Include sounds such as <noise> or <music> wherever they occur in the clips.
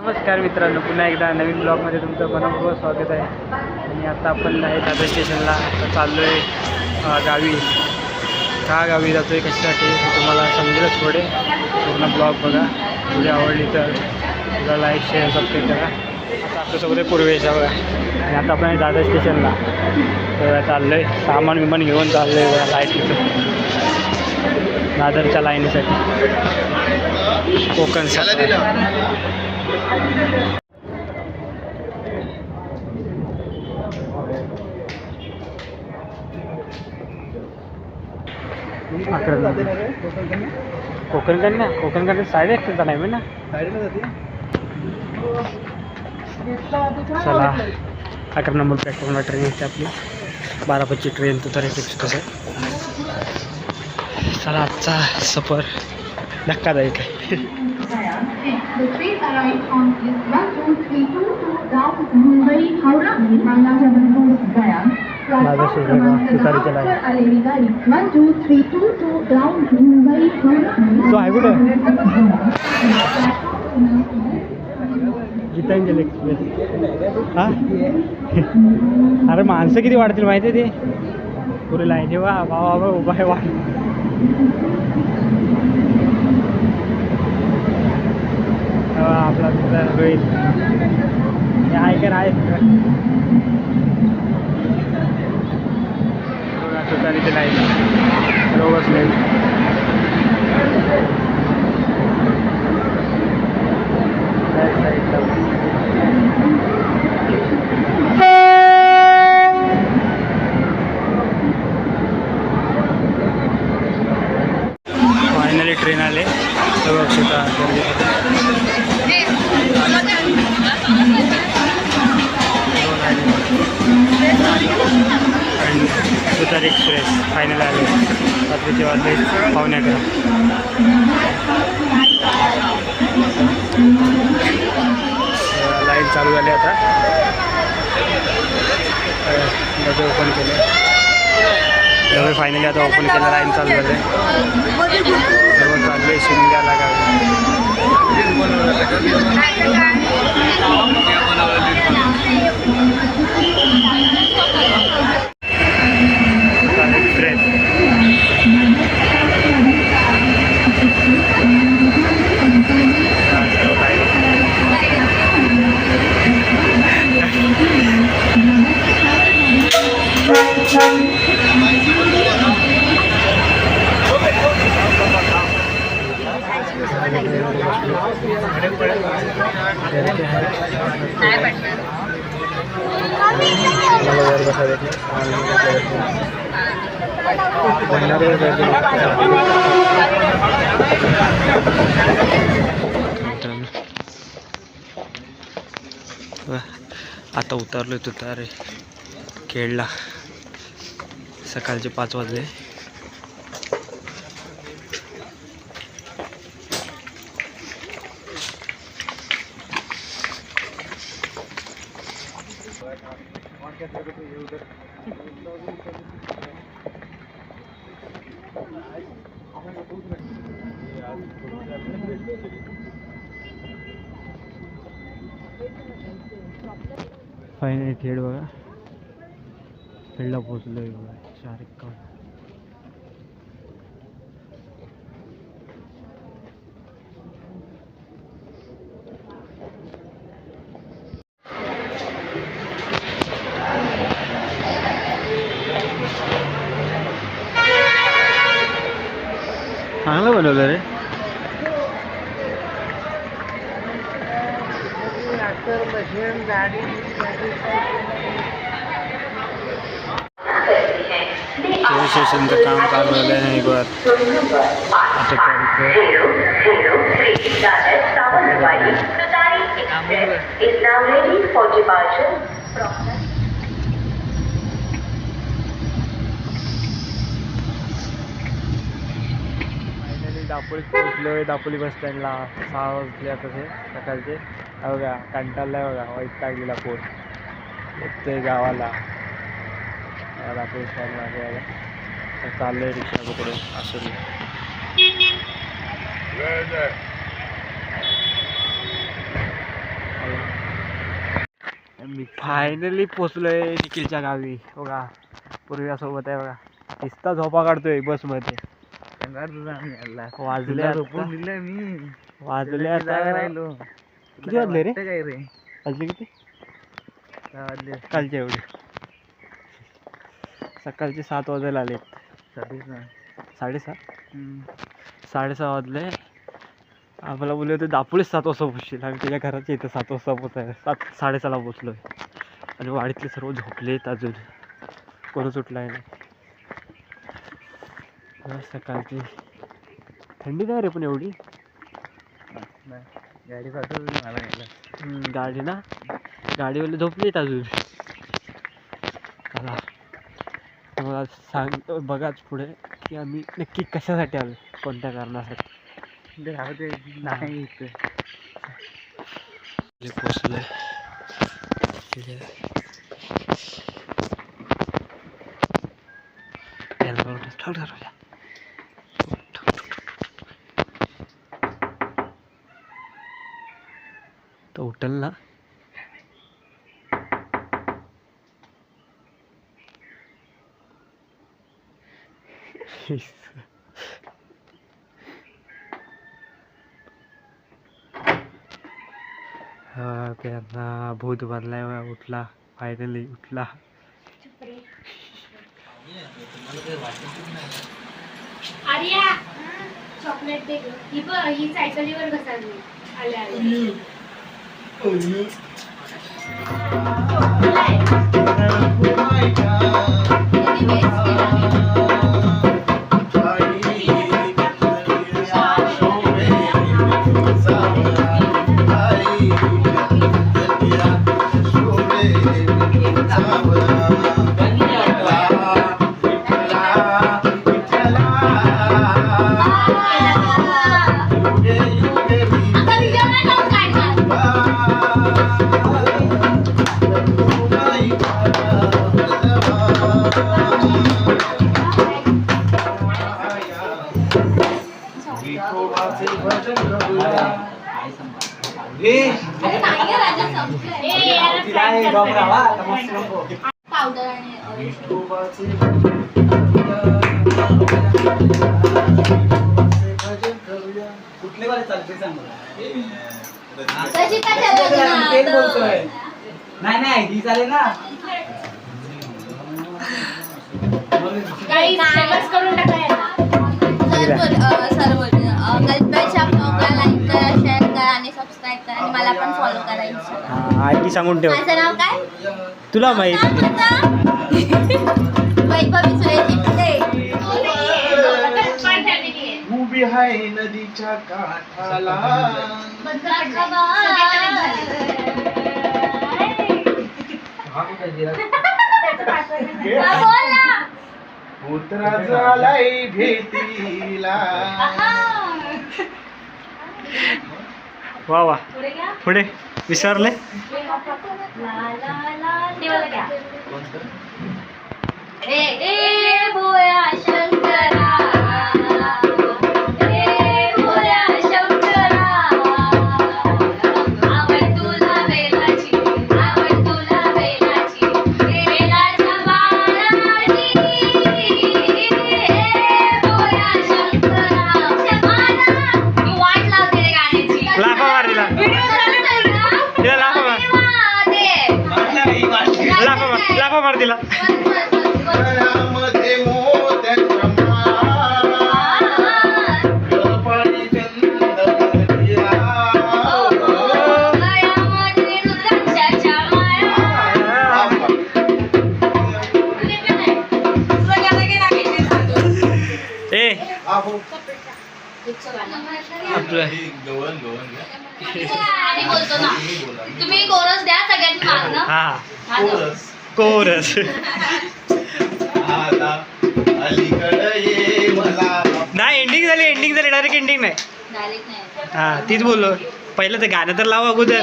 नमस्कार मित्रांनो पुन्हा एकदा नवीन ब्लॉगमध्ये तुमचं मनपूर्वक स्वागत आहे. आणि आता आपण आहे दादर स्टेशनला. आता चाललो आहे गावी. का गावी जातो आहे कशासाठी तुम्हाला समजेलच पुढे. पूर्ण ब्लॉग बघा. व्हिडिओ आवडली तर तुला लाईक शेअर सबस्क्राईब करा. आता आपल्यासोबत आहे पूर्वेश बघा. आणि आता आपण आहे दादर स्टेशनला. तर चाललो आहे सामान विमान घेऊन चाललो आहे लाइट दादरच्या लाईनीसाठी. कोकणसाठी. कोकण कन्या कोकण कन्या साडे एकचा मी ना. चला. अकरा नंबर प्लॅटफॉर्मला ट्रेन येते आपली. बारापतची ट्रेन तर कसं चला आजचा सफर धक्कादायक आहे. The train arrived on is 12322 down Mumbai, Howrah, Bangla, Jabalpur, Gaya. Platform क्रमांक तुतारीच्या दहा लाईन. वर आलेली गाडी 12322 down Mumbai, Howrah. तो आहे कुठे गीतांजली एक्सप्रेस हा अरे माणसं किती वाढतील माहिती आहे ते पुरे लाईन वा वा उभा आहे वाढ हा, आपला मित्र रोहित हे आहे का नाही बघा, तुतारीचे लाईन सर्व बसले Back side डबे ओपन केले डबे फायनली आता ओपन केलं लाईन चालू झाले सर्व वा, आता उतरलोय तुतारे खेळला सकाळचे पाच वाजले. फायनली खेळ बघा. खेळला पोचलो आहे बघा. चार एकावन्न चांगलं बनवलं रे रेल्वे काम चालू झालं आहे नाही बघ आता तारीख दापोलीत पोहोचलो आहे दापोली बस स्टँडला. सहा वाजले आता ते सकाळचे. बघा कंटाळला आहे बघा वाईट टाकलेला पोट. येतोय गावाला. दापोली स्टँड चाललंय रिक्षा पकडून असं मी फायनली पोचलोय निखिलच्या गावी. बघा पूर्व्यासोबत आहे बघा. नुसता झोपा काढतोय बसमध्ये. वाजले आता- दिलं मी. वाजले आता. राहिलो? किती वाजले रे? काय रे? वाजले किती? काय वाजले. कालचे एवढे. सकाळचे सात वाजायला आले साडेसहा. साडेसात. साडेसहा? वाजले. आम्हाला बोलले होते दापोलीच सात वाजता पोचशील आम्ही त्याच्या घराच्या इथं सात वाजता पोचाय सात साडेसहाला पोचलो आणि वाडीतले सर्व झोपलेत अजून. कोणच उठला नाही. बस सकाळची थंडी नाही रे पण एवढी. गाडी मला गाडी ना? गाडीवाले झोपलेत अजून चला तुम्हाला सांग बघाच पुढे की आम्ही नक्की कशासाठी आलो कोणत्या कारणासाठी. ते राहू दे नाही इथं पोचलोय तो उठल ना. त्यांना भूत बनलाय उठला. फायनली उठला. आर्या! चॉकलेट दे गं. ही ही सायकलीवर आल्या आल्या. आणि. कुठले वाले चालते? नाही नाही ही चालेल ना काही करून याला. गल्पेच्या आणि सबस्क्राईब करा आणि मला पण फॉलो करा सांगून ठेव. माझं नाव काय? तुला माहीत? वैभवी सुरेश इकडे पण family आहे. उभी आहे नदीच्या काठाला. उतरा झालाय भेटीला वा वा. पुढे विसरले. ए, ए, भोळ्या शंकरा. आणि बोलतो ना. तुम्ही कोरस द्या सगळ्यांनी मागणं हा. कोरस. आता अलीकडं ये मला नाही एंडिंग झाली एंडिंग झाली डायरेक्ट एंडिंग नाही. डायरेक्ट नाही. हा तीच बोललो. पहिलं ते गाणं तर लाव अगोदर.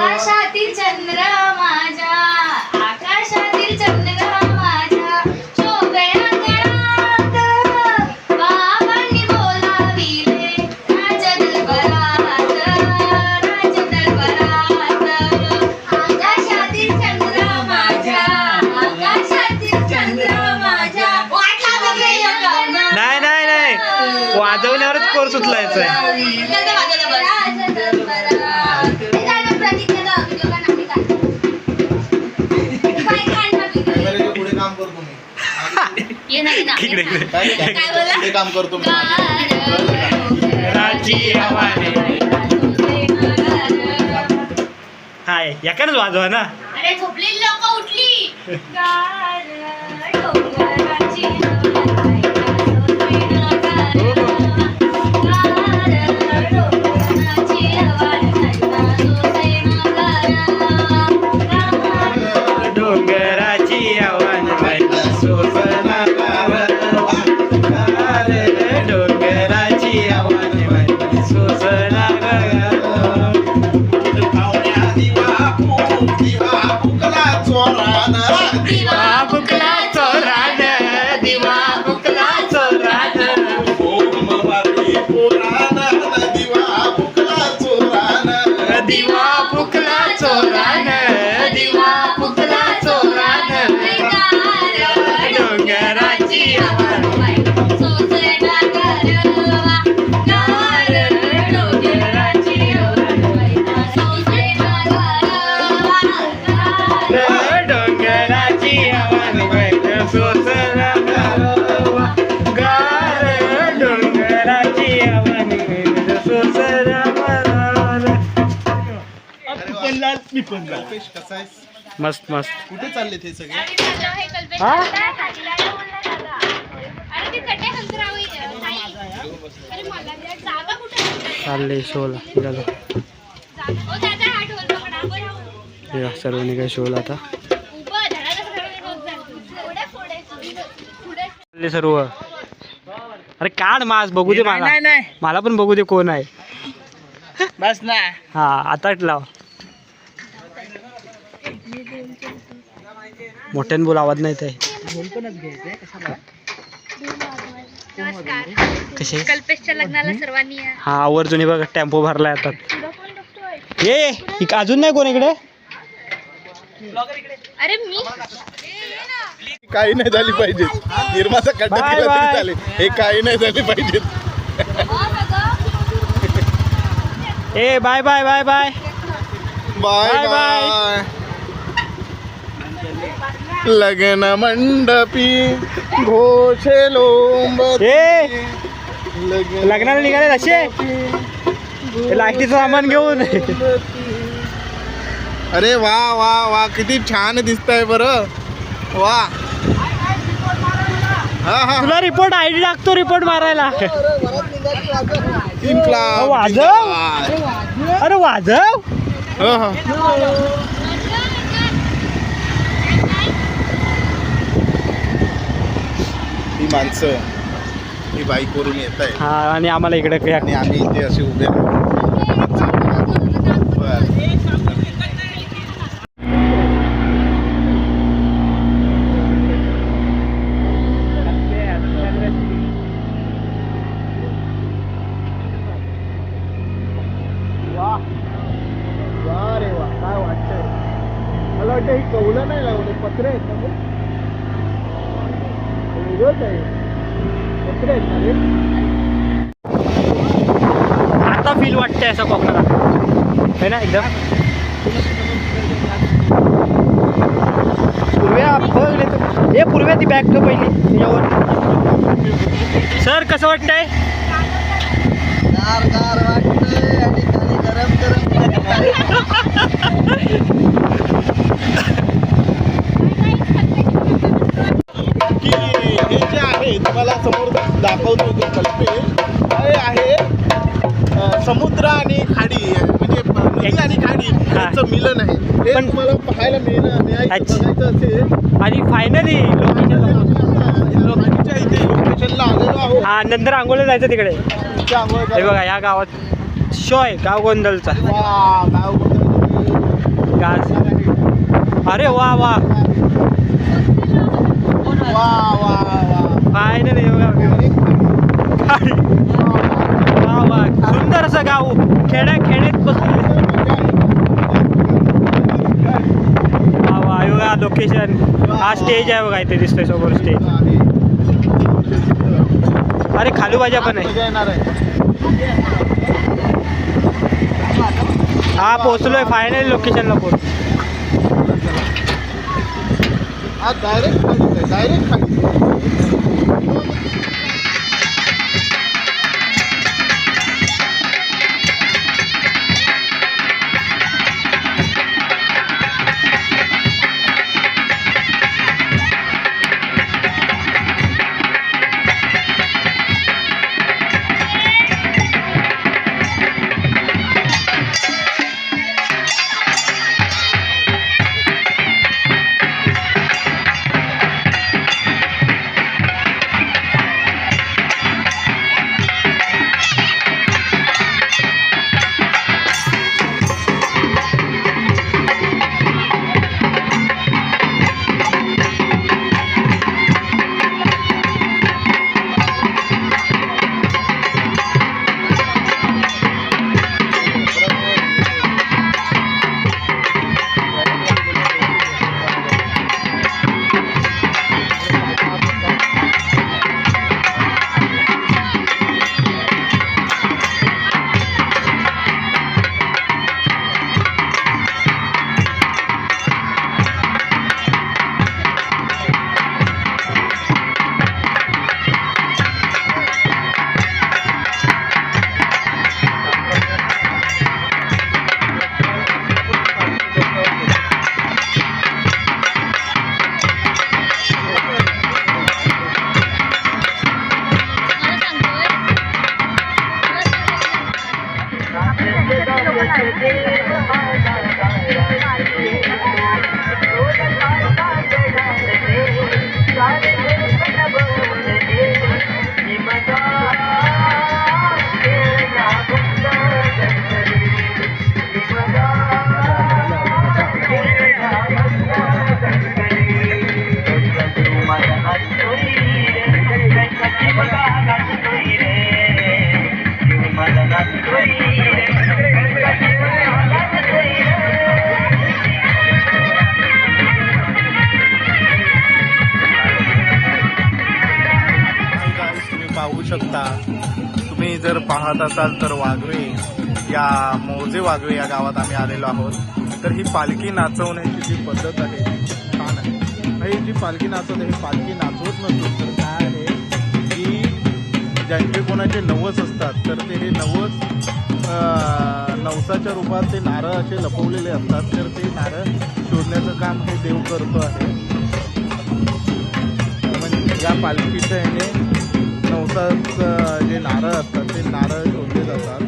आकाशातील चंद्र माझ्या काय? पुढे काम करतो हाय एकाच वाजवा ना अरे झोपलेली लोक उठली गार, डोंगराची दिवा बुकला कल्पेश, कसा आहेस? मस्त मस्त. कुठे चालले ते सगळे? चालले शोला निघालो हे सर्व निघाय शोला आता. चालले सर्व. अरे काढ मास बघू दे मला. मला पण बघू दे कोण आहे. बस ना. हा आता लाव. मोठ्याने बोल आवाज नाही ते कसे कल्पेशच्या लग्नाला सर्वांनी या. हा आवर्जून हे बघ टेम्पो भरलाय आता. ये इक- अजून नाही कोण इकडे? अरे मी? काही नाही झाली पाहिजे. निर्माचा खड्डा Bye, bye. तरी चालेल. हे काही नाही झाले पाहिजे. ए bye bye bye bye. Bye Bye, bye. लग्न मंडपी घोषे लोंब ए! लग्नाला निघाले असे? लाईटीचं सामान घेऊन. अरे वा वा वा किती छान दिसतंय बरं. वा. हा हा. तुला रिपोर्ट आय डी टाकतो रिपोर्ट मारायला. तीन क्लास वाजव. अरे वाजव? हो, हो. माणसं ही बाईकवरून येत आहे हा आणि आम्हाला इकडे आणि आम्ही इथे असे उभे राहू. बरं. वा रे वा काय वाटतंय मला वाटतं ही कौलं नाही लावले पत्रे आहेत ना गं? वेगळंच आहे पत्रे आहेत ना रे आता फील वाटतंय असं कोकणाला है ना एकदम पूर्व्या बघ रे तू. बॅग ठेव पहिली त्याच्यावर सर कसं वाटतंय की हे जे आहे तुम्हाला समोर दाखवतो हे आहे समुद्र आणि खाडी म्हणजे नदी आणि खाडी यांचं मिलन आहे. हे पण- तुम्हाला पाहायला मिळणं मिळायचं अच्छा. बघायचं असेल. आणि फायनली लोकांच्या इथे लोकेशनला आलेलो आहोत. हा नंतर आंघोळला जायचं तिकडे. इथे आंघोळ हे करा. बघा या गावात शो आहे गाव गोंदलचा वा, गाव अरे वा वा. वा वा वा. फायनली बघा. view. <laughs> वा वा. सुंदर असं गाव. खेड्या खेड्यात बसले वा वा हे बघा लोकेशन हा स्टेज आहे बघा इथे दिसतोय समोर स्टेज अरे खालू भाज्या पण आहे. हा पोहोचलोय फायनली लोकेशनला पोहोच डायरेक्ट डायरेक्ट पाहत असाल तर वाघवे या मोजे वाघवे या गावात आम्ही आलेलो आहोत. तर ही पालखी नाचवण्याची जी पद्धत आहे ती छान आहे. ही जी पालखी नाचवते ही पालखी नाचवत नसतो तर काय आहे? की ज्यांचे कोणाचे नवस असतात तर ते हे नवस नवसाच्या रूपात ते नारळ असे लपवलेले असतात तर ते नारळ शोधण्याचं काम हे देव करतो आहे. म्हणजे या पालखीच्या याने असतात जे नारळ असतात ते नारळ शोधले जातात.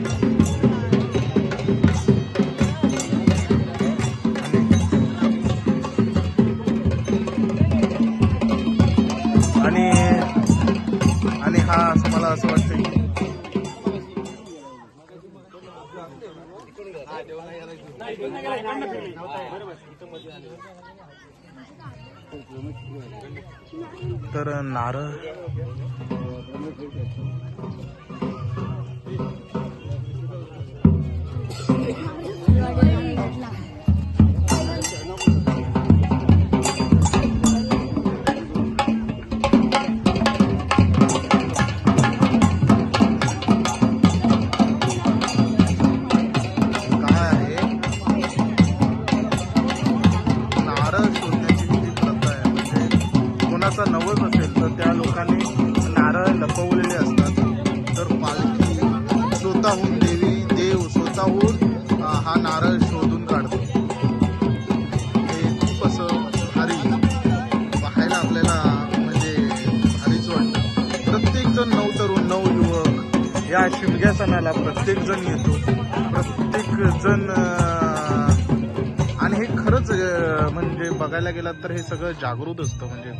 आणि आणि हा असं मला असं वाटतं की तर नारळ. या शिमग्या सणाला प्रत्येक जण येतो. प्रत्येक जण आणि हे खरंच म्हणजे बघायला गेलात तर हे सगळं जागृत असतं. म्हणजे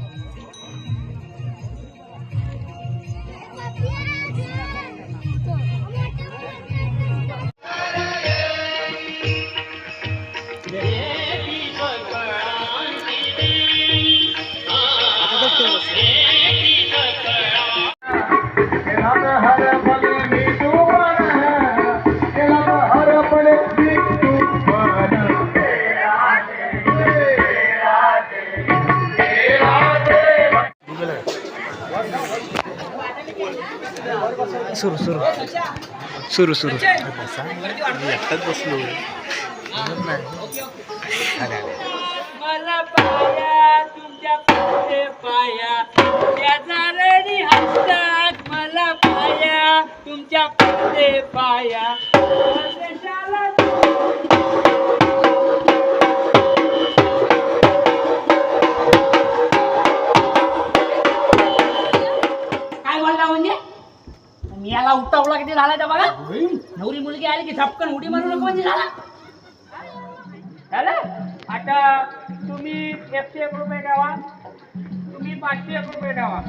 सुरू सुरू. सुरू सुरू. एकटाच बसलो मला पाया. तुमच्यापुढे पाया. झाला त्या बघा. नवरी मुलगी आली की झपकन उडी मारू नको म्हणजे झाला? झालं आता तुम्ही एकशे एक रुपये द्यावा. तुम्ही पाचशे एक रुपये द्यावा.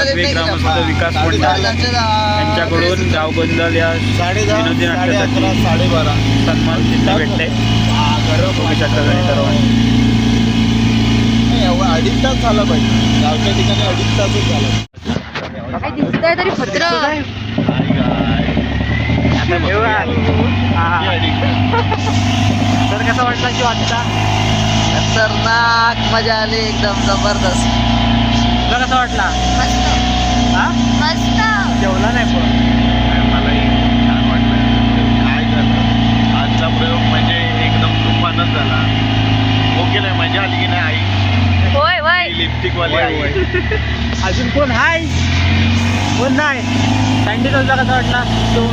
वाजवे ग्रामस्थ विकास मंडळ यांच्याकडून गाव गोंधळ या विनोदी नाट्यासाठी सन्मान चिन्ह एवढं अडीच तास झाला पाहिजे गावच्या ठिकाणी अडीच तासच झाला. काय दिसतंय तरी पत्र. तर कसा वाटला शिव आजचा खतरनाक मजा आली एकदम जबरदस्त. तुला कसा वाटला? मस्त. हा? मस्त. जेवला नाही पण मलाही छान वाटलं. काय झालं? आजचा प्रयोग म्हणजे एकदम तुफानच झाला. ओके नाही मजा आली की नाही आई? होय होय. लिपस्टिक वाली आई. अजून कोण हाय? कोण नाही? सँडी तुला कसा वाटला? तो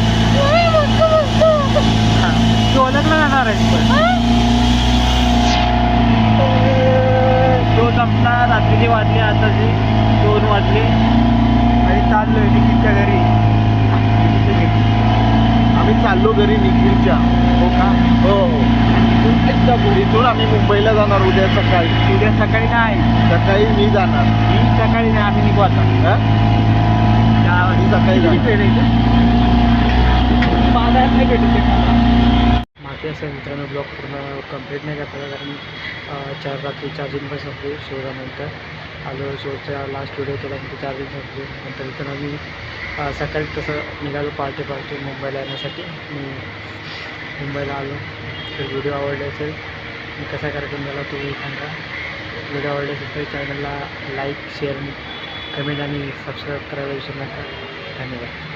हा. तू ओळखला जाणार आहेस पण. तो संपला रात्रीचे वाजले आताचे दोन वाजले. आणि चाललोय निखिलच्या घरी. आम्ही चाललो घरी निखिलच्या. हो का? हो हो. इथून आम्ही मुंबईला जाणार उद्या सकाळी. उद्या सकाळी नाही. सकाळी मी जाणार. ही सकाळी नाही आम्ही निघू आता? मी सकाळी जाणार. माझे असं मित्रांनो ब्लॉग पूर्ण कंप्लीट नाही करता कारण चार रात्री चार्जिंग पण संपली शेवटानंतर आलो शेवटचा लास्ट व्हिडिओ केला नंतर चार्जिंग संपली. नंतर इथं आम्ही सकाळी तसं निघालो पार्टी पार्टी मुंबईला येण्यासाठी. मी मुंबईला आलो. तर व्हिडिओ आवडले असेल मी कसा कार्यक्रम झाला तुम्ही सांगा. व्हिडिओ आवडले असेल तर चॅनलला लाईक शेअर कमेंट आणि सबस्क्राईब करायला विसरू नका. धन्यवाद.